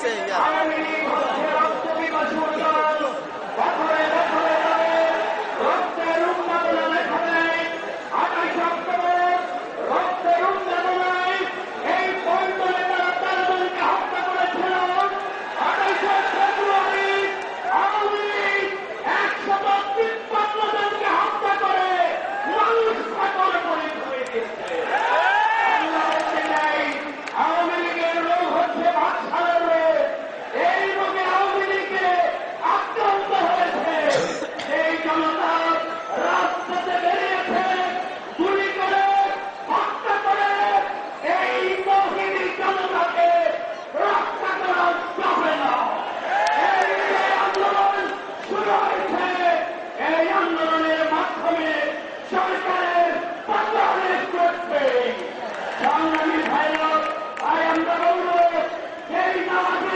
谢谢。সরকারের পতনের করছে। সংগ্রামী ভাইরা আই আমরা নামাজিরা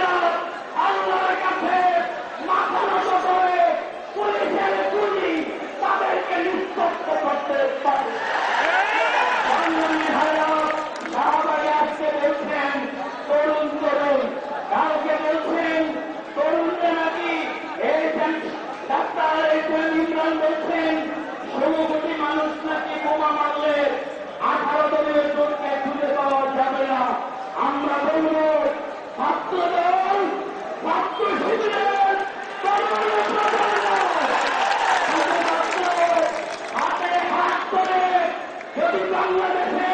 What is wrong with it?